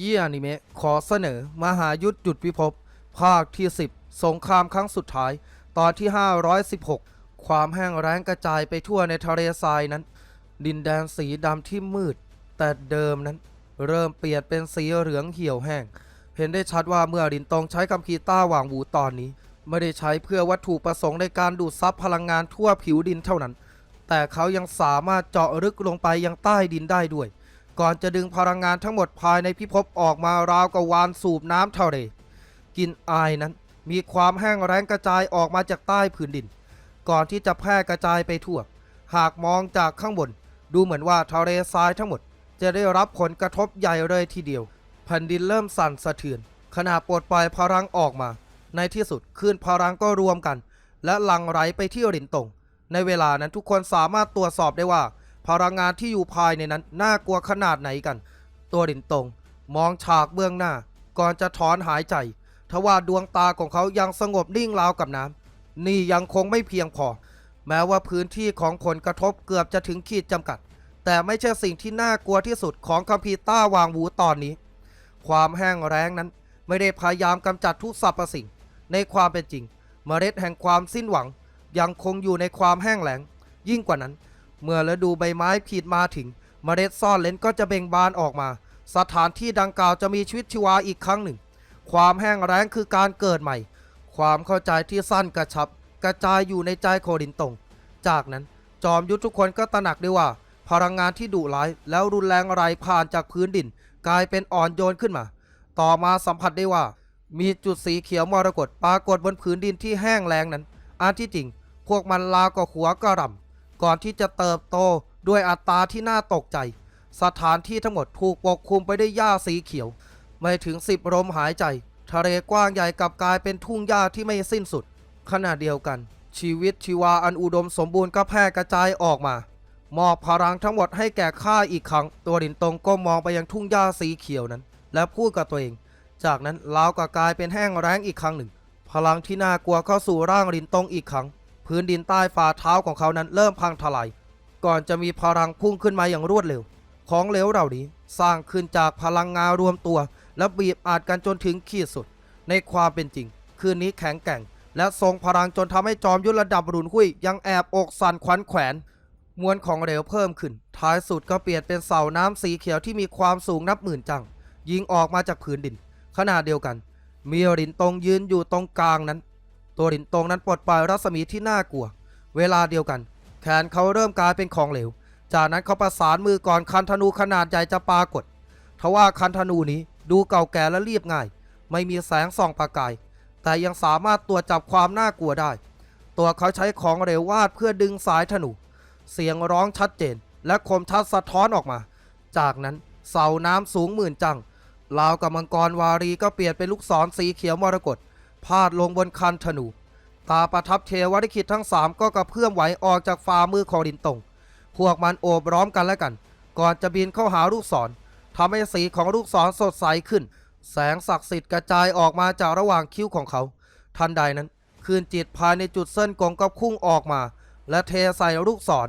ยี้อนิเมะขอเสนอ มหายุทธจุดพิภพ ภาคที่ 10 สงครามครั้งสุดท้าย ตอนที่ 516 ความแห้งแล้งกระจายไปทั่วในทะเลทรายนั้น ดินแดนสีดำที่มืด แต่เดิมนั้น เริ่มเปลี่ยนเป็นสีเหลืองเหี่ยวแห้ง เห็นได้ชัดว่าเมื่อลินตงใช้คัมภีต้าหว่างหูตอนนี้ ไม่ได้ใช้เพื่อวัตถุประสงค์ในการดูดซับพลังงานทั่วผิวดินเท่านั้น แต่เขายังสามารถเจาะลึกลงไปยังใต้ดินได้ด้วย ก่อนจะดึงพลังงานทั้งหมดภายในพิภพออกมาราวกับวานสูบน้ำทะเลกลินอายนั้นมีความแห้งแล้งกระจายออกมาจากใต้พื้นดิน ก่อนที่จะแพร่กระจายไปทั่ว หากมองจากข้างบน ดูเหมือนว่าทะเลทรายทั้งหมด จะได้รับผลกระทบใหญ่เลยทีเดียวแผ่นดินเริ่มสั่นสะเทือนขณะปลดปล่อยพลังออกมา ในที่สุดคลื่นพลังก็รวมกัน และหลั่งไหลไปที่รินตงในเวลานั้นทุกคนสามารถตรวจสอบได้ว่า พลังงานที่อยู่ภายในนั้นน่ากลัวขนาดไหนกัน ตัวรินตง มองฉากเบื้องหน้า ก่อนจะถอนหายใจทว่าดวงตาของเขายังสงบนิ่งราวกับน้ำนี่ยังคงไม่เพียงพอ แม้ว่าพื้นที่ของผลกระทบเกือบจะถึงขีดจำกัด แต่ไม่ใช่สิ่งที่น่ากลัวที่สุดของคัมภีต้าวางหูตอนนี้ ความแห้งแล้งนั้นไม่ได้พยายามกำจัดทุกสรรพสิ่ง ในความเป็นจริง เมล็ดแห่งความสิ้นหวัง ยังคงอยู่ในความแห้งแล้ง ยิ่งกว่านั้น เมื่อฤดูใบไม้ผลิมาถึง เมล็ดซ่อนเลนก็จะเบ่งบานออกมา สถานที่ดังกล่าวจะมีชีวิตชีวาอีกครั้งหนึ่ง ความแห้งแล้งคือการเกิดใหม่ ความเข้าใจที่สั้นกระชับ กระจายอยู่ในใจโคดินตง จากนั้นจอมยุทธทุกคนก็ตระหนักได้ว่า พลังงานที่ดุร้ายแล้วรุนแรงไหลผ่านจากพื้นดิน กลายเป็นอ่อนโยนขึ้นมา ต่อมาสัมผัสได้ว่า มีจุดสีเขียวมรกตปรากฏบนผืนดินที่แห้งแล้งนั้น อันที่จริง พวกมันลาวกับหัวกระหล่ำ ก่อนที่จะเติบโตด้วยอัตราที่น่าตกใจ สถานที่ทั้งหมดถูกปกคลุมไปด้วยหญ้าสีเขียว ไม่ถึงสิบลมหายใจ ทะเลกว้างใหญ่กลับกลายเป็นทุ่งหญ้าที่ไม่สิ้นสุด ขณะเดียวกัน ชีวิตชีวาอันอุดมสมบูรณ์ก็แพร่กระจายออกมามอบพลังทั้งหมดให้แก่ข้าอีกครั้ง ตัวดินตรงก็มองไปยังทุ่งหญ้าสีเขียวนั้น และพูดกับตัวเอง จากนั้นลาวก็กลายเป็นแห้งแล้งอีกครั้งหนึ่ง พลังที่น่ากลัวเข้าสู่ร่างลินตงอีกครั้ง พื้นดินใต้ฝ่าเท้าของเขานั้นเริ่มพังทลาย ก่อนจะมีพลังพุ่งขึ้นมาอย่างรวดเร็ว ของเหลวเหล่านี้สร้างขึ้นจากพลังงานรวมตัว และบีบอัดกันจนถึงขีดสุด ในความเป็นจริง คืนนี้แข็งแกร่ง และทรงพลังจนทำให้จอมยุทธระดับรุนหุยยังแอบอกสั่นขวัญแขวน มวลของเหลวเพิ่มขึ้น ท้ายสุดก็เปลี่ยนเป็นเสาน้ำสีเขียวที่มีความสูงนับหมื่นจัง ยิงออกมาจากผืนดินขณะเดียวกัน มีรินตรงยืนอยู่ตรงกลางนั้น ตัวรินตงนั้นปลดปล่อยรัศมีที่น่ากลัว เวลาเดียวกัน แขนเขาเริ่มกลายเป็นของเหลว จากนั้นเขาประสานมือก่อนคันธนูขนาดใหญ่จะปรากฏทว่าคันธนูนี้ดูเก่าแก่และเรียบง่าย ไม่มีแสงส่องประกาย แต่ยังสามารถตรวจจับความน่ากลัวได้ ตัวเขาใช้ของเหลววาดเพื่อดึงสายธนู เสียงร้องชัดเจน และคมชัดสะท้อนออกมา จากนั้นเสาน้ำสูงหมื่นจังราวกับมังกรวารีก็เปลี่ยนเป็นลูกศรสีเขียวมรกต พาดลงบนคันธนู ตาประทับเทวริคิดทั้งสามก็กระเพื่อมไหวออกจากฝ่ามือของดินตง พวกมันโอบร้อมกันและกัน ก่อนจะบินเข้าหาลูกศรทำให้สีของลูกศรสดใสขึ้น แสงศักดิ์สิทธิ์กระจายออกมาจากระหว่างคิ้วของเขา ทันใดนั้นคืนจิตภายในจุดเส้นกงก็พุ่งออกมา และเทใส่ลูกศร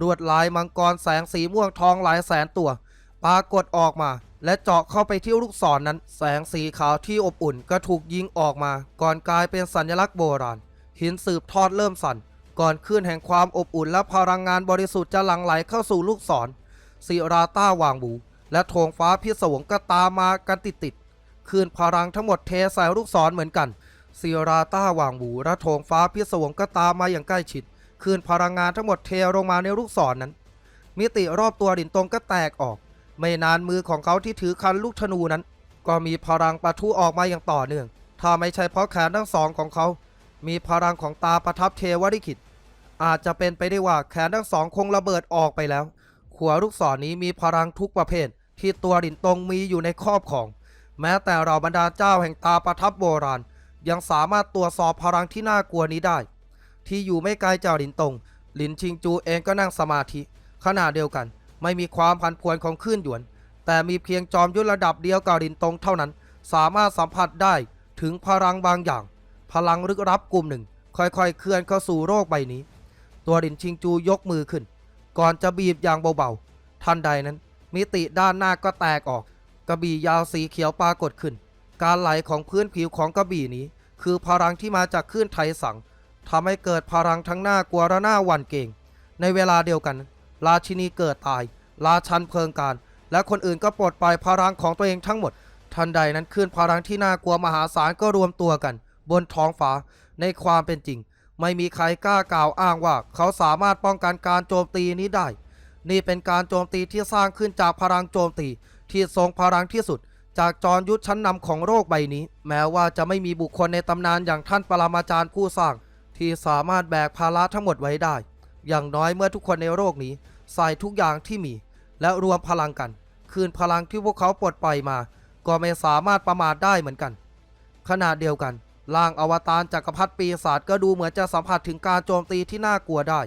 รวดลายมังกรแสงสีม่วงทองหลายแสนตัว ปรากฏออกมา และเจาะเข้าไปที่ลูกศรนนั้น แสงสีขาวที่อบอุ่นก็ถูกยิงออกมา ก่อนกลายเป็นสัญลักษณ์โบราณ หินสืบทอดเริ่มสั่น ก่อนคลื่นแห่งความอบอุ่นและพลังงานบริสุทธิ์จะหลั่งไหลเข้าสู่ลูกศรศิราต้าวางบู และธงฟ้าพิศวงก็ตามมากันติดติดๆคลื่นพลังทั้งหมดเทใส่ลูกศรเหมือนกันศิราต้าวางบูและธงฟ้าพิศวงก็ตามมาอย่างใกล้ชิดคลื่นพลังงานทั้งหมดเทลงมาในลูกศรนั้น มิติรอบตัวดินตรงก็แตกออก ไม่นานมือของเขาที่ถือคันลูกธนูนั้น ก็มีพลังปะทุออกมาอย่างต่อเนื่อง ถ้าไม่ใช่เพราะแขนทั้งสองของเขา มีพลังของตาประทับเทวริขิต อาจจะเป็นไปได้ว่าแขนทั้งสองคงระเบิดออกไปแล้ว ขัวลูกศรนี้มีพลังทุกประเภท ที่ตัวดินตรงมีอยู่ในครอบของ แม้แต่เราบรรดาเจ้าแห่งตาประทับโบราณ ยังสามารถตรวจสอบพลังที่น่ากลัวนี้ได้ ที่อยู่ไม่ไกลจากลินตรงลินชิงจูเองก็นั่งสมาธิขณะเดียวกัน ไม่มีความพันพวนของคลื่นหยวน แต่มีเพียงจอมยุทธระดับเดียวกับลินตงเท่านั้น สามารถสัมผัสได้ถึงพลังบางอย่าง พลังลึกลับกลุ่มหนึ่ง ค่อยๆ เคลื่อนเข้าสู่โลกใบนี้ ตัวลินชิงจูยกมือขึ้น ก่อนจะบีบอย่างเบาๆ ทันใดนั้น มิติด้านหน้าก็แตกออก กระบี่ยาวสีเขียวปรากฏขึ้น การไหลของพื้นผิวของกระบี่นี้ คือพลังที่มาจากคลื่นไทสังทำให้เกิดพลังทั้งหน้ากลัวและหน้าหวั่นเกรงในเวลาเดียวกัน ราชินีเกิดตาย ราชันเพลิงการ และคนอื่นก็ปลดปล่อยพลังของตัวเองทั้งหมด ทันใดนั้นคลื่นพลังที่น่ากลัวมหาศาลก็รวมตัวกัน บนท้องฟ้าในความเป็นจริง ไม่มีใครกล้ากล่าวอ้างว่า เขาสามารถป้องกันการโจมตีนี้ได้ นี่เป็นการโจมตีที่สร้างขึ้นจากพลังโจมตี ที่ทรงพลังที่สุด จากจอมยุทธชั้นนำของโลกใบนี้ แม้ว่าจะไม่มีบุคคลในตำนานอย่างท่านปรมาจารย์ผู้สร้าง ที่สามารถแบกภาระทั้งหมดไว้ได้ อย่างน้อยเมื่อทุกคนในโลกนี้ ใส่ทุกอย่างที่มี และรวมพลังกัน คืนพลังที่พวกเขาปลดปล่อยมา ก็ไม่สามารถประมาทได้เหมือนกัน ขณะเดียวกันร่างอวตารจักรพรรดิปีศาจก็ดูเหมือนจะสัมผัสถึงการโจมตีที่น่ากลัวได้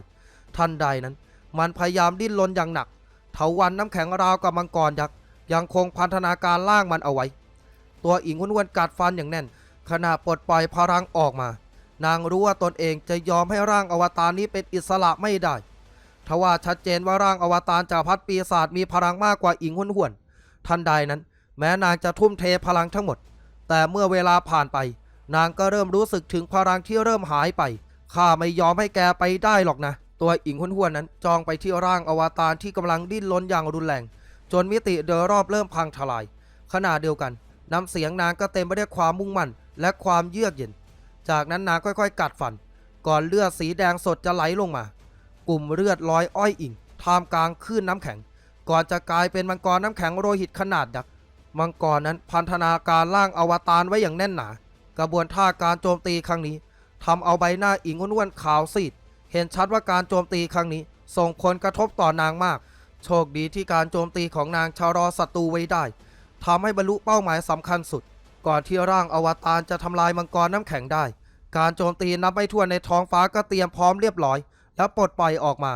ทันใดนั้น มันพยายามดิ้นรนอย่างหนัก เถาวันน้ำแข็งราวกับมังกรยักษ์ยังคงพันธนาการล่างมันเอาไว้ ตัวอิงหุนวนกัดฟันอย่างแน่น ขณะปลดปล่อยพลังออกมา นางรู้ว่าตนเองจะยอมให้ร่างอวตารนี้เป็นอิสระไม่ได้ทว่าชัดเจนว่าร่างอวตารจักพรรดิปีศาจมีพลังมากกว่าอิงหุนหวนทันใดนั้น แม้นางจะทุ่มเทพลังทั้งหมด แต่เมื่อเวลาผ่านไป นางก็เริ่มรู้สึกถึงพลังที่เริ่มหายไปข้าไม่ยอมให้แกไปได้หรอกนะ ตัวอิงหุนหวนนั้นจองไปที่ร่างอวตารที่กำลังดิ้นรนอย่างรุนแรง จนมิติโดยรอบเริ่มพังทลายขณะเดียวกันน้ำเสียงนางก็เต็มไปด้วยความมุ่งมั่นและความเยือกเย็น จากนั้นนางค่อยๆ กัดฟัน ก่อนเลือดสีแดงสดจะไหลลงมา กลุ่มเลือดลอยอ้อยอิ่งท่ามกลางคลื่นน้ำแข็ง ก่อนจะกลายเป็นมังกรน้ำแข็งโรหิตขนาดยักษ์มังกรนั้นพันธนาการร่างอวตารไว้อย่างแน่นหนา กระบวนท่าการโจมตีครั้งนี้ทำเอาใบหน้าอิงอ้วนๆขาวซีด เห็นชัดว่าการโจมตีครั้งนี้ ส่งผลกระทบต่อนางมาก โชคดีที่การโจมตีของนางชะลอศัตรูไว้ได้ทำให้บรรลุเป้าหมายสำคัญสุด ก่อนที่ร่างอวตารจะทำลายมังกรน้ำแข็งได้ การโจมตีนับไม่ถ้วนในท้องฟ้าก็เตรียมพร้อมเรียบร้อย แล้วปลดปล่อยออกมา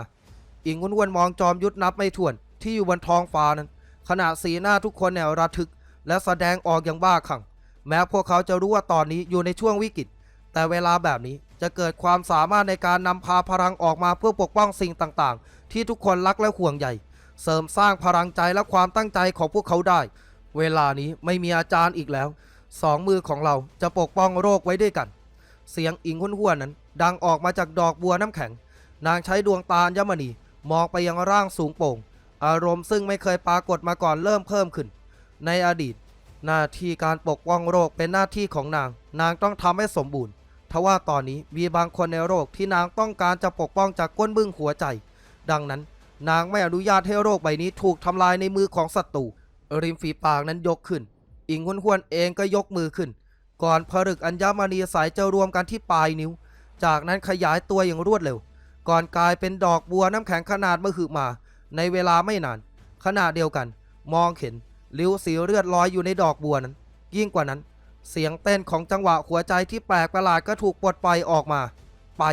อิงอ้วนๆมองจอมยุทธนับไม่ถ้วนที่อยู่บนท้องฟ้านั้น ขณะสีหน้าทุกคนแนวระทึก และแสดงออกอย่างบ้าคลั่งแม้พวกเขาจะรู้ว่าตอนนี้อยู่ในช่วงวิกฤต แต่เวลาแบบนี้จะเกิดความสามารถในการนำพาพลังออกมาเพื่อปกป้องสิ่งต่างๆ ที่ทุกคนรักและห่วงใยเสริมสร้างพลังใจและความตั้งใจของพวกเขาได้ เวลานี้ไม่มีอาจารย์อีกแล้ว สองมือของเราจะปกป้องโรคไว้ด้วยกัน เสียงอิงหุ้นห้วนนั้น ดังออกมาจากดอกบัวน้ำแข็ง นางใช้ดวงตาญมณีมองไปยังร่างสูงโป่ง อารมณ์ซึ่งไม่เคยปรากฏมาก่อนเริ่มเพิ่มขึ้น ในอดีต หน้าที่การปกป้องโรคเป็นหน้าที่ของนาง นางต้องทำให้สมบูรณ์ทว่าตอนนี้มีบางคนในโรคที่นางต้องการจะปกป้องจากก้นบึ้งหัวใจ ดังนั้น นางไม่อนุญาตให้โรคใบนี้ถูกทำลายในมือของศัตรูริมฝีปากนั้นยกขึ้น อิงหุนหวนเองก็ยกมือขึ้น ก่อนผลึกอัญมณีสายจะรวมกันที่ปลายนิ้ว จากนั้นขยายตัวอย่างรวดเร็ว ก่อนกลายเป็นดอกบัวน้ำแข็งขนาดมหึมา ในเวลาไม่นาน ขณะเดียวกัน มองเห็นริ้วสีเลือดลอยอยู่ในดอกบัวนั้น ยิ่งกว่านั้น เสียงเต้นของจังหวะหัวใจที่แปลกประหลาดก็ถูกปลดปล่อยออกมา ไป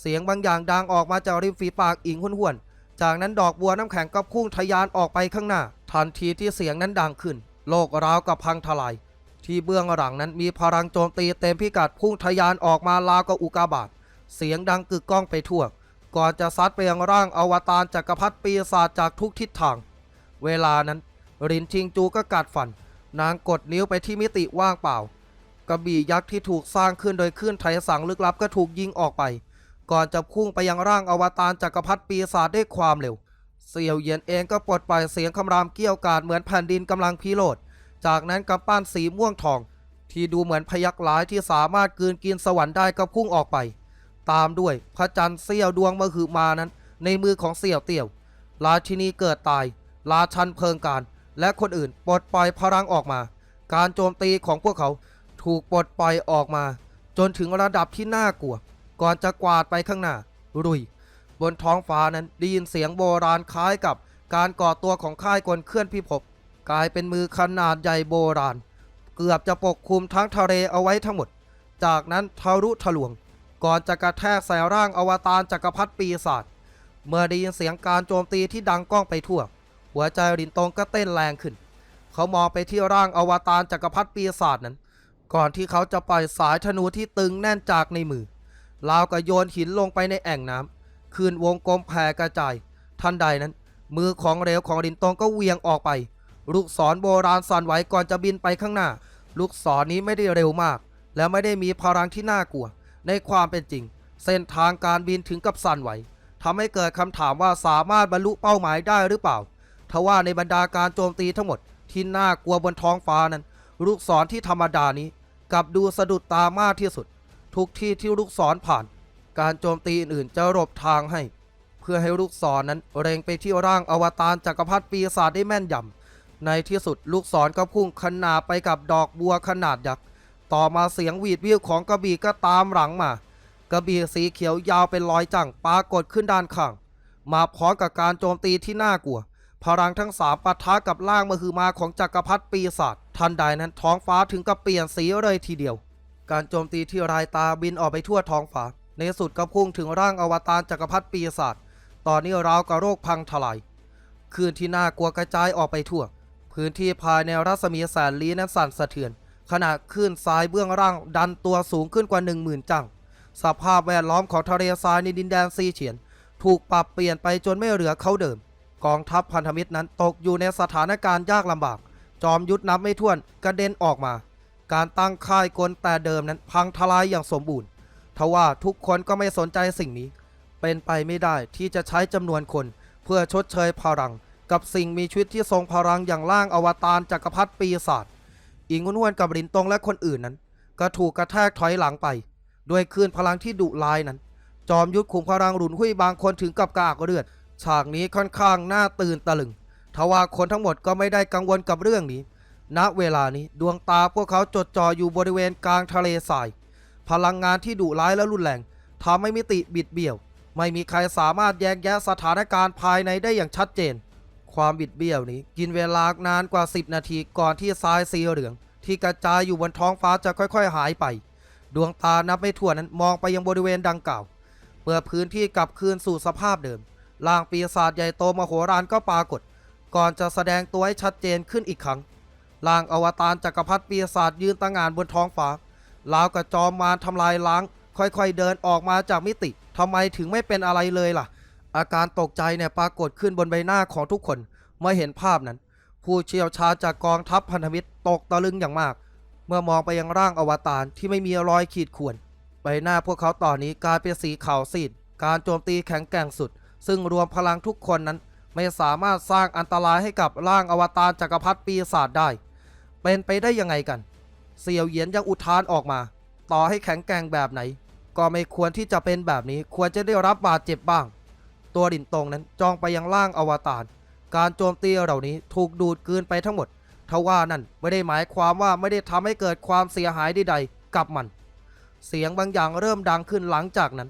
เสียงบางอย่างดังออกมาจากริมฝีปากอิงหุนหวนจากนั้นดอกบัวน้ำแข็งก็พุ่งทะยานออกไปข้างหน้า ทันทีที่เสียงนั้นดังขึ้น โลกราวกับพังทลาย ที่เบื้องหลังนั้นมีพลังโจมตีเต็มพิกัดพุ่งทะยานออกมาราวกับอุกาบาตเสียงดังกึกก้องไปทั่ว ก่อนจะซัดไปยังร่างอวตารจักรพรรดิปีศาจจากทุกทิศทาง เวลานั้นรินชิงจูก็กัดฟัน นางกดนิ้วไปที่มิติว่างเปล่ากระบี่ยักษ์ที่ถูกสร้างขึ้นโดยคลื่นไถสังลึกลับก็ถูกยิงออกไป ก่อนจะพุ่งไปยังร่างอวตารจักรพรรดิปีศาจด้วยความเร็ว เสี่ยวเหยียนเองก็ปลดปล่อยเสียงคำรามเกี้ยวกาดเหมือนแผ่นดินกำลังพิโรธจากนั้นกำปั้นสีม่วงทอง ที่ดูเหมือนพยักร้ายที่สามารถกลืนกินสวรรค์ได้ก็พุ่งออกไป ตามด้วยพระจันทร์เสี้ยวดวงมหึมานั้น ในมือของเสี่ยวเตี่ยว ราชินีเกิดตาย ราชันเพลิงการ และคนอื่นปลดปล่อยพลังออกมา การโจมตีของพวกเขาถูกปลดปล่อยออกมา จนถึงระดับที่น่ากลัว ก่อนจะกวาดไปข้างหน้า รุย บนท้องฟ้านั้นได้ยินเสียงโบราณคล้ายกับการก่อตัวของค่ายกลเคลื่อนพิภพกลายเป็นมือขนาดใหญ่โบราณ เกือบจะปกคลุมทั้งทะเลเอาไว้ทั้งหมด จากนั้นทะลุทะลวง ก่อนจะกระแทกใส่ร่างอวตารจักรพรรดิปีศาจเมื่อได้ยินเสียงการโจมตีที่ดังก้องไปทั่ว หัวใจรินตงก็เต้นแรงขึ้น เขามองไปที่ร่างอวตารจักรพรรดิปีศาจนั้น ก่อนที่เขาจะปล่อยสายธนูที่ตึงแน่นจากในมือราวกับโยนหินลงไปในแอ่งน้ำ คืนวงกลมแผ่กระจาย ทันใดนั้น มือของเหลวของรินตงก็เวียงออกไป ลูกศรโบราณสั่นไหวก่อนจะบินไปข้างหน้า ลูกศรนี้ไม่ได้เร็วมาก และไม่ได้มีพลังที่น่ากลัว ในความเป็นจริง เส้นทางการบินถึงกับสั่นไหวทำให้เกิดคำถามว่าสามารถบรรลุเป้าหมายได้หรือเปล่า ทว่าในบรรดาการโจมตีทั้งหมดที่น่ากลัวบนท้องฟ้านั้น ลูกศรที่ธรรมดานี้ กลับดูสะดุดตามากที่สุด ทุกที่ที่ลูกศรผ่าน การโจมตีอื่นๆจะหลบทางให้ เพื่อให้ลูกศรนนั้นเร็งไปที่ร่างอวตารจักรพรรดิปีศาจได้แม่นยำในที่สุดลูกศรก็พุ่งขนาบไปกับดอกบัวขนาดยักษ์ต่อมาเสียงหวีดวิวของกระบี่ก็ตามหลังมากระบี่สีเขียวยาวเป็นรอยจังปรากฏขึ้นด้านข้าง มาพร้อมกับการโจมตีที่น่ากลัว พลังทั้งสามปะทะกับร่างมหึมาของจักรพรรดิปีศาจทันใดนั้นท้องฟ้าถึงกับเปลี่ยนสีเลยทีเดียว การโจมตีที่รายตาบินออกไปทั่วท้องฟ้า ในสุดก็พุ่งถึงร่างอวตารจักรพรรดิปีศาจตอนนี้ราวกับโรคพังทลายคลื่นที่น่ากลัวกระจายออกไปทั่ว พื้นที่ภายในรัศมีแสนลี้นั้นสั่นสะเทือน ขณะคลื่นทรายเบื้องล่างดันตัวสูงขึ้นกว่า1 0,000จัง สภาพแวดล้อมของทะเลทรายในดินแดนซีเฉียน ถูกปรับเปลี่ยนไปจนไม่เหลือเขาเดิม กองทัพพันธมิตรนั้นตกอยู่ในสถานการณ์ยากลำบาก จอมยุทธนับไม่ถ้วนกระเด็นออกมา การตั้งค่ายกลแต่เดิมนั้นพังทลายอย่างสมบูรณ์ ทว่าทุกคนก็ไม่สนใจสิ่งนี้ เป็นไปไม่ได้ที่จะใช้จำนวนคน เพื่อชดเชยพลัง กับสิ่งมีชีวิตที่ทรงพลังอย่างร่างอวตารจักรพรรดิปีศาจอิงนวนกับลินตงและคนอื่นนั้น ก็ถูกกระแทกถอยหลังไป ด้วยคลื่นพลังที่ดุร้ายนั้น จอมยุทธขุมพลังหลุนหุ้ยบางคนถึงกับกระอักเลือด ฉากนี้ค่อนข้างน่าตื่นตะลึงทว่าคนทั้งหมดก็ไม่ได้กังวลกับเรื่องนี้ ณ เวลานี้ดวงตาพวกเขาจดจ่ออยู่บริเวณกลางทะเลทราย พลังงานที่ดุร้ายและรุนแรงทำให้มิติบิดเบี้ยว ไม่มีใครสามารถแยกแยะสถานการณ์ภายในได้อย่างชัดเจน ความบิดเบี้ยวนี้กินเวลานานกว่า 10 นาทีก่อนที่ทรายสีเหลือง ที่กระจายอยู่บนท้องฟ้าจะค่อยๆ หายไป ดวงตานับไม่ถ้วนนั้นมองไปยังบริเวณดังกล่าวเมื่อพื้นที่กลับคืนสู่สภาพเดิมร่างปีศาจใหญ่โตมโหฬารก็ปรากฏ ก่อนจะแสดงตัวให้ชัดเจนขึ้นอีกครั้งร่างอวตารจักรพรรดิปีศาจยืนตั้งงานบนท้องฟ้า ราวกับจอมมารทำลายล้าง ค่อยๆเดินออกมาจากมิติทำไมถึงไม่เป็นอะไรเลยล่ะ อาการตกใจเนี่ยปรากฏขึ้นบนใบหน้าของทุกคนเมื่อเห็นภาพนั้น ผู้เชี่ยวชาญจากกองทัพพันธมิตรตกตะลึงอย่างมาก เมื่อมองไปยังร่างอวตารที่ไม่มีรอยขีดข่วนใบหน้าพวกเขาตอนนี้กลายเป็นสีขาวซีด การโจมตีแข็งแกร่งสุด ซึ่งรวมพลังทุกคนนั้น ไม่สามารถสร้างอันตรายให้กับร่างอวตารจักรพรรดิปีศาจได้ เป็นไปได้ยังไงกัน เสี่ยวเหยียนยังอุทานออกมา ต่อให้แข็งแกร่งแบบไหน ก็ไม่ควรที่จะเป็นแบบนี้ควรจะได้รับบาดเจ็บบ้าง ตัวดินตรงนั้นจ้องไปยังร่างอวตารการโจมตีเหล่านี้ถูกดูดกลืนไปทั้งหมดทว่านั่นไม่ได้หมายความว่าไม่ได้ทำให้เกิดความเสียหายใดๆกับมัน เสียงบางอย่างเริ่มดังขึ้นหลังจากนั้น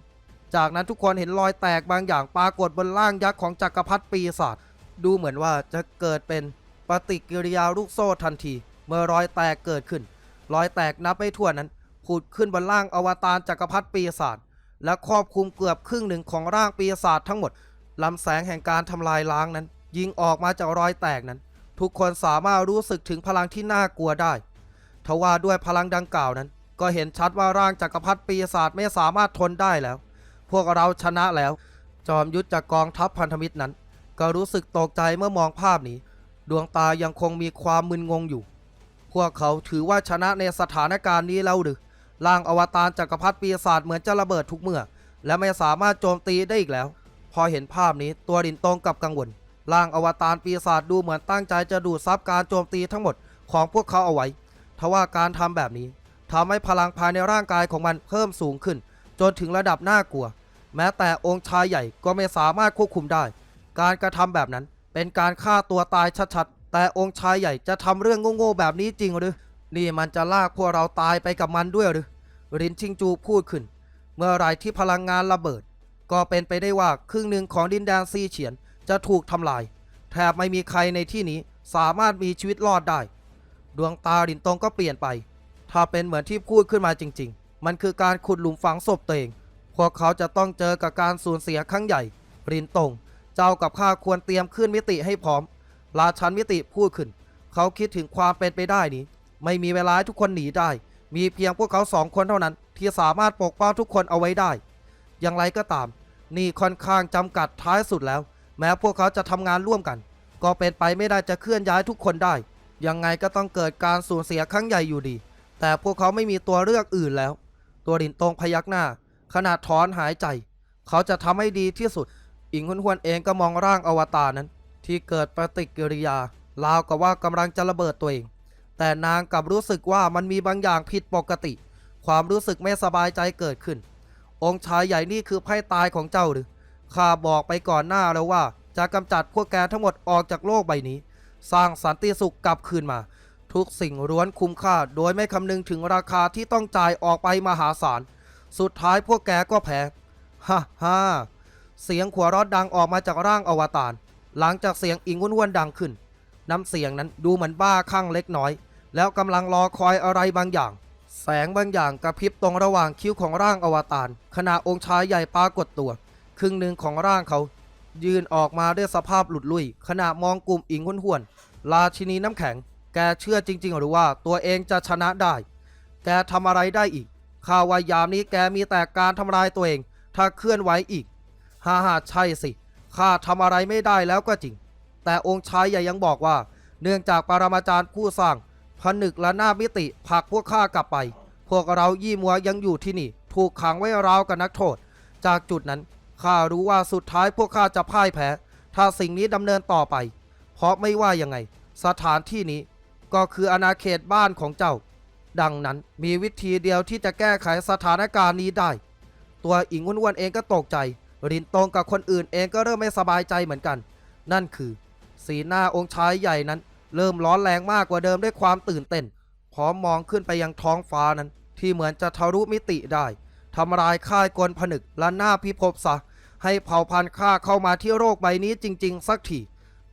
จากนั้นทุกคนเห็นรอยแตกบางอย่างปรากฏบนร่างยักษ์ของจักรพรรดิปีศาจดูเหมือนว่าจะเกิดเป็นปฏิกิริยาลูกโซ่ทันที เมื่อรอยแตกเกิดขึ้น รอยแตกนับไม่ถ้วนนั้นผุดขึ้นบนร่างอวตารจักรพรรดิปีศาจและครอบคลุมเกือบครึ่งหนึ่งของร่างปีศาจทั้งหมดลำแสงแห่งการทำลายล้างนั้น ยิงออกมาจากรอยแตกนั้น ทุกคนสามารถรู้สึกถึงพลังที่น่ากลัวได้ทว่าด้วยพลังดังกล่าวนั้น ก็เห็นชัดว่าร่างจักรพรรดิปีศาจไม่สามารถทนได้แล้ว พวกเราชนะแล้ว จอมยุทธจากกองทัพพันธมิตรนั้น ก็รู้สึกตกใจเมื่อมองภาพนี้ ดวงตายังคงมีความมึนงงอยู่ พวกเขาถือว่าชนะในสถานการณ์นี้แล้วหรือร่างอวตารจักรพรรดิปีศาจเหมือนจะระเบิดทุกเมื่อ และไม่สามารถโจมตีได้อีกแล้ว พอเห็นภาพนี้ตัวดินตรงกับกังวลร่างอวตารปีศาจดูเหมือนตั้งใจจะดูดซับการโจมตีทั้งหมดของพวกเขาเอาไว้ทว่าการทำแบบนี้ทำให้พลังภายในร่างกายของมันเพิ่มสูงขึ้น จนถึงระดับน่ากลัว แม้แต่องค์ชายใหญ่ก็ไม่สามารถควบคุมได้ การกระทำแบบนั้นเป็นการฆ่าตัวตายชัด แต่องค์ชายใหญ่จะทำเรื่องโง่ๆแบบนี้จริงหรือ นี่มันจะลากพวกเราตายไปกับมันด้วยหรือรินชิงจูพูดขึ้น เมื่อไรที่พลังงานระเบิด ก็เป็นไปได้ว่าครึ่งหนึ่งของดินแดนซีเฉียนจะถูกทำลาย แทบไม่มีใครในที่นี้สามารถมีชีวิตรอดได้ ดวงตารินตงก็เปลี่ยนไป ถ้าเป็นเหมือนที่พูดขึ้นมาจริง ๆ มันคือการขุดหลุมฝังศพตัวเอง พวกเขาจะต้องเจอกับการสูญเสียครั้งใหญ่ รินตง เจ้ากับข้าควรเตรียมขึ้นมิติให้พร้อม ราชันมิติพูดขึ้น เขาคิดถึงความเป็นไปได้นี้ ไม่มีเวลาทุกคนหนีได้ มีเพียงพวกเขาสองคนเท่านั้น ที่สามารถปกป้องทุกคนเอาไว้ได้ อย่างไรก็ตาม นี่ค่อนข้างจำกัดท้ายสุดแล้ว แม้พวกเขาจะทำงานร่วมกัน ก็เป็นไปไม่ได้จะเคลื่อนย้ายทุกคนได้ ยังไงก็ต้องเกิดการสูญเสียครั้งใหญ่อยู่ดี แต่พวกเขาไม่มีตัวเลือกอื่นแล้ว ตัวรินตรงพยักหน้าขนาดถอนหายใจ เขาจะทำให้ดีที่สุดอิงหุนหวนเองก็มองร่างอวตารนั้น ที่เกิดปฏิกิริยาราวกับว่ากำลังจะระเบิดตัวเอง แต่นางกลับรู้สึกว่ามันมีบางอย่างผิดปกติ ความรู้สึกไม่สบายใจเกิดขึ้น องค์ชายใหญ่นี่คือไพ่ตายของเจ้าหรือข้าบอกไปก่อนหน้าแล้วว่า จะกำจัดพวกแกทั้งหมดออกจากโลกใบนี้ สร้างสันติสุขกลับคืนมา ทุกสิ่งล้วนคุ้มค่า โดยไม่คำนึงถึงราคาที่ต้องจ่ายออกไปมหาศาล สุดท้ายพวกแกก็แพ้ฮ่าฮ่าเสียงขวเราะดังออกมาจากร่างอวตาร หลังจากเสียงอิงห้วนๆดังขึ้น น้ำเสียงนั้นดูเหมือนบ้าคลั่งเล็กน้อย แล้วกำลังรอคอยอะไรบางอย่าง แสงบางอย่างกระพริบตรงระหว่างคิ้วของร่างอวตารขณะองค์ชายใหญ่ปรากฏตัว ครึ่งหนึ่งของร่างเขา ยืนออกมาด้วยสภาพหลุดลุ่ยขณะมองกลุ่มอิงห้วนๆราชินีน้ำแข็ง แกเชื่อจริง ๆ หรือว่าตัวเองจะชนะได้ แกทำอะไรได้อีกข้าวายามนี้แกมีแต่การทำลายตัวเอง ถ้าเคลื่อนไหวอีกฮ่าฮ่าใช่สิ ข้าทำอะไรไม่ได้แล้วก็จริง แต่องค์ชายใหญ่ยังบอกว่า เนื่องจากปรมาจารย์ผู้สร้างผนึกและหน้ามิติผลักพวกข้ากลับไป พวกเรายี่มัวยังอยู่ที่นี่ ถูกขังไว้ราวกับนักโทษ จากจุดนั้นข้ารู้ว่าสุดท้ายพวกข้าจะพ่ายแพ้ ถ้าสิ่งนี้ดำเนินต่อไป เพราะไม่ว่ายังไง สถานที่นี้ก็คืออาณาเขตบ้านของเจ้า ดังนั้นมีวิธีเดียวที่จะแก้ไขสถานการณ์นี้ได้ ตัวอิงอ้วนๆเองก็ตกใจ รินตงกับคนอื่นเองก็เริ่มไม่สบายใจเหมือนกัน นั่นคือ สีหน้าองค์ชายใหญ่นั้น เริ่มร้อนแรงมากกว่าเดิมด้วยความตื่นเต้น พร้อมมองขึ้นไปยังท้องฟ้านั้น ที่เหมือนจะทะลุมิติได้ทำลายค่ายกลผนึกและหน้าพิภพซะให้เผ่าพันธุ์ข้าเข้ามาที่โลกใบนี้จริง ๆ สักที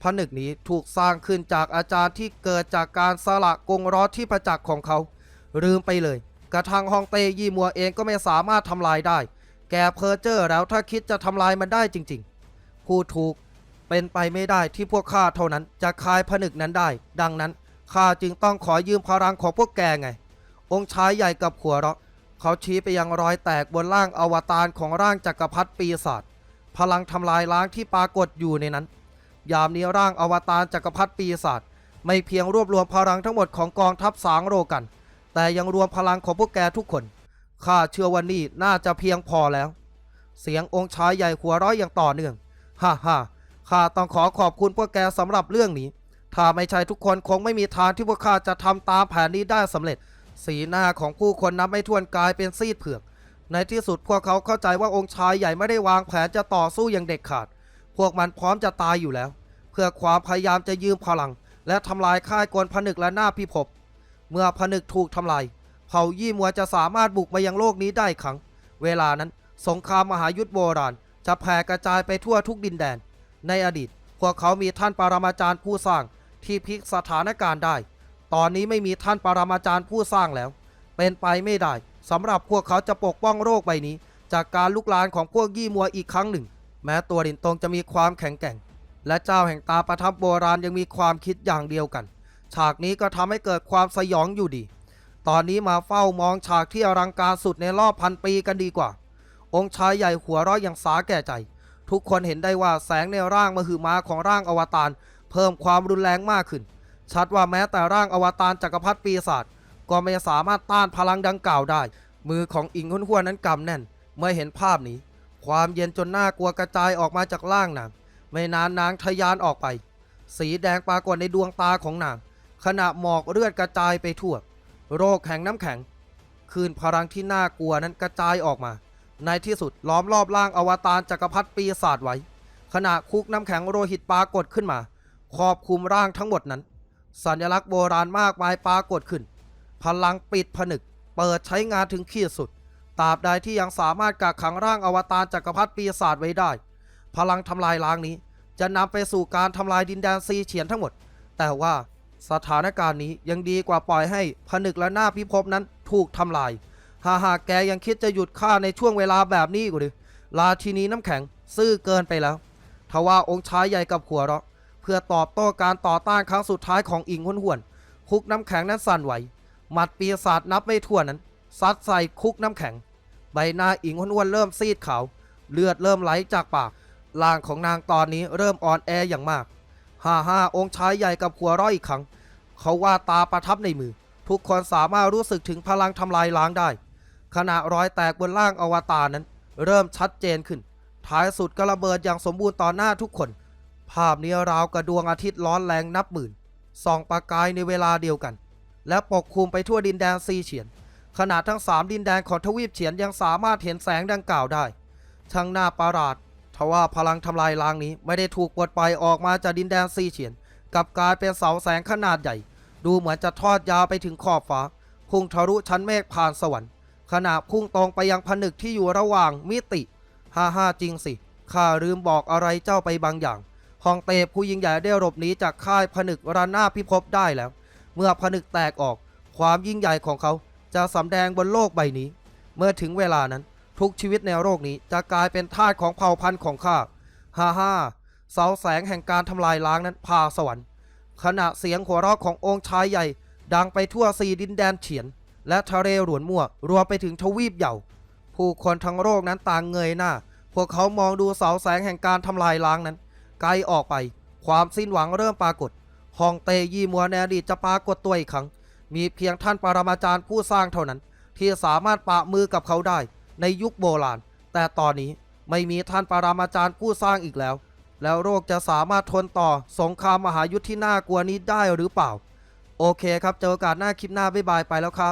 ผนึกนี้ถูกสร้างขึ้นจากอาจารย์ที่เกิดจากการสละกงร้อที่ประจักษ์ของเขา ลืมไปเลย กระทั่งฮองเตยี่มัวเองก็ไม่สามารถทำลายได้ แกเพอเจอร์แล้วถ้าคิดจะทำลายมันได้จริงๆพูดถูกเป็นไปไม่ได้ที่พวกข้าเท่านั้นจะคลายผนึกนั้นได้ ดังนั้นข้าจึงต้องขอยืมพลังของพวกแกไง องค์ชายใหญ่กับขัวเราะเขาชี้ไปยังรอยแตกบนร่างอวตารของร่างจักรพรรดิปีศาจพลังทำลายล้างที่ปรากฏอยู่ในนั้น ยามนี้ร่างอวตารจักรพรรดิปีศาจไม่เพียงรวบรวมพลังทั้งหมดของกองทัพสางโรกัน แต่ยังรวมพลังของพวกแกทุกคน ข้าเชื่อว่านี่น่าจะเพียงพอแล้ว เสียงองค์ชายใหญ่หัวร้อยอย่างต่อเนื่องฮ่าฮ่าข้าต้องขอขอบคุณพวกแกสำหรับเรื่องนี้ ถ้าไม่ใช่ทุกคนคงไม่มีทางที่พวกข้าจะทำตามแผนนี้ได้สำเร็จ สีหน้าของผู้คนนับไม่ถ้วนกลายเป็นซีดเผือก ในที่สุดพวกเขาเข้าใจว่าองค์ชายใหญ่ไม่ได้วางแผนจะต่อสู้อย่างเด็ดขาด พวกมันพร้อมจะตายอยู่แล้ว เพื่อความพยายามจะยืมพลัง และทำลายค่ายกลผนึกและหน้าพิภพ เมื่อผนึกถูกทำลาย เผ่ายี่มัวจะสามารถบุกมายังโลกนี้ได้ครั้ง เวลานั้นสงครามมหายุทธโบราณ จะแผ่กระจายไปทั่วทุกดินแดน ในอดีต พวกเขามีท่านปรมาจารย์ผู้สร้างที่พลิกสถานการณ์ได้ ตอนนี้ไม่มีท่านปรมาจารย์ผู้สร้างแล้ว เป็นไปไม่ได้สำหรับพวกเขาจะปกป้องโลกใบนี้ จากการลุกลานของพวกยี่มัวอีกครั้งหนึ่ง แม้ตัวดินตงจะมีความแข็งแกร่ง และเจ้าแห่งตาประทับโบราณยังมีความคิดอย่างเดียวกัน ฉากนี้ก็ทำให้เกิดความสยองอยู่ดี ตอนนี้มาเฝ้ามองฉากที่อลังการสุดในรอบพันปีกันดีกว่า องค์ชายใหญ่หัวร้อยอย่างสาแก่ใจ ทุกคนเห็นได้ว่าแสงในร่างมหึมาของร่างอวตารเพิ่มความรุนแรงมากขึ้น ชัดว่าแม้แต่ร่างอวตารจักรพรรดิปีศาจก็ไม่สามารถต้านพลังดังกล่าวได้ มือของอิงหุนหัวนนั้นกำแน่น เมื่อเห็นภาพนี้ ความเย็นจนน่ากลัวกระจายออกมาจากร่างนางไม่นานนางทะยานออกไป สีแดงปรากฏในดวงตาของนาง ขณะหมอกเลือดกระจายไปทั่ว โรคแข็งน้ำแข็ง คืนพลังที่น่ากลัวนั้นกระจายออกมา ในที่สุดล้อมรอบร่างอวตารจักรพรรดิปีศาจไว้ ขณะคุกน้ำแข็งโรหิตปรากฏขึ้นมา ครอบคลุมร่างทั้งหมดนั้น สัญลักษณ์โบราณมากมายปรากฏขึ้น พลังปิดผนึก เปิดใช้งานถึงขีดสุดตราบใดที่ยังสามารถกักขังร่างอวตารจักรพรรดิปีศาจไว้ได้ พลังทำลายล้างนี้ จะนำไปสู่การทำลายดินแดนซีเฉียนทั้งหมด แต่ว่า สถานการณ์นี้ยังดีกว่าปล่อยให้ผนึกและหน้าพิภพนั้นถูกทำลาย หาหากแกยังคิดจะหยุดข้าในช่วงเวลาแบบนี้กูดิราชินีน้ำแข็งซื่อเกินไปแล้วทว่าองค์ชายใหญ่กับหัวเราะ เพื่อตอบโต้การต่อต้านครั้งสุดท้ายของอิงหุนหวน คุกน้ำแข็งนั้นสั่นไหว หมัดปีศาจนับไม่ถ้วนนั้นซัดใส่คุกน้ำแข็ง ใบหน้าอิงหุนหวนเริ่มซีดขาว เลือดเริ่มไหลจากปากร่างของนางตอนนี้เริ่มอ่อนแออย่างมาก ห้าห้าองค์ชายใหญ่กับหัวร้อยอีกครั้ง เขาว่าตาประทับในมือ ทุกคนสามารถรู้สึกถึงพลังทำลายล้างได้ ขณะรอยแตกบนร่างอวตารนั้น เริ่มชัดเจนขึ้น ท้ายสุดก็ระเบิดอย่างสมบูรณ์ต่อหน้าทุกคน ภาพนี้ราวกับดวงอาทิตย์ร้อนแรงนับหมื่นส่องประกายในเวลาเดียวกัน และปกคลุมไปทั่วดินแดนซีเฉียนขนาดทั้งสามดินแดนของทวีปเฉียนยังสามารถเห็นแสงดังกล่าวได้ช่างน่าประหลาด ทว่าพลังทำลายล้างนี้ไม่ได้ถูกปลดปล่อยออกมาจากดินแดนซีเฉียนกับกลายเป็นเสาแสงขนาดใหญ่ ดูเหมือนจะทอดยาวไปถึงขอบฟ้า พุ่งทะลุชั้นเมฆผ่านสวรรค์ ขณะพุ่งตรงไปยังผนึกที่อยู่ระหว่างมิติฮ่าฮ่าจริงสิข้าลืมบอกอะไรเจ้าไปบางอย่างฮองเต้ผู้ยิ่งใหญ่ได้หลบหนีจากค่ายผนึกรันหน้าพิภพได้แล้ว เมื่อผนึกแตกออก ความยิ่งใหญ่ของเขาจะสำแดงบนโลกใบนี้ เมื่อถึงเวลานั้น ทุกชีวิตในโลกนี้จะกลายเป็นทาสของเผ่าพันธุ์ของข้าฮ่าฮ่าเสาแสงแห่งการทำลายล้างนั้นพาสวรรค์ ขณะเสียงหัวเราะขององค์ชายใหญ่ ดังไปทั่วสีดินแดนเฉียน และทะเลหลวนมั่วรวมไปถึงทวีปเหย่าผู้คนทั้งโลกนั้นต่างเงยหน้า พวกเขามองดูเสาแสงแห่งการทำลายล้างนั้น ไกลออกไป ความสิ้นหวังเริ่มปรากฏฮองเตยี่มัวในดีจะปรากฏตัวอีกครั้ง มีเพียงท่านปรมาจารย์ผู้สร้างเท่านั้น ที่สามารถปะมือกับเขาได้ ในยุคโบราณ แต่ตอนนี้ไม่มีท่านปรามาจารย์ผู้สร้างอีกแล้ว แล้วโรคจะสามารถทนต่อสงครามมหายุทธที่น่ากลัวนี้ได้หรือเปล่า โอเคครับ เจอโอกาสหน้าคลิปหน้าบ๊ายบายไปแล้วครับ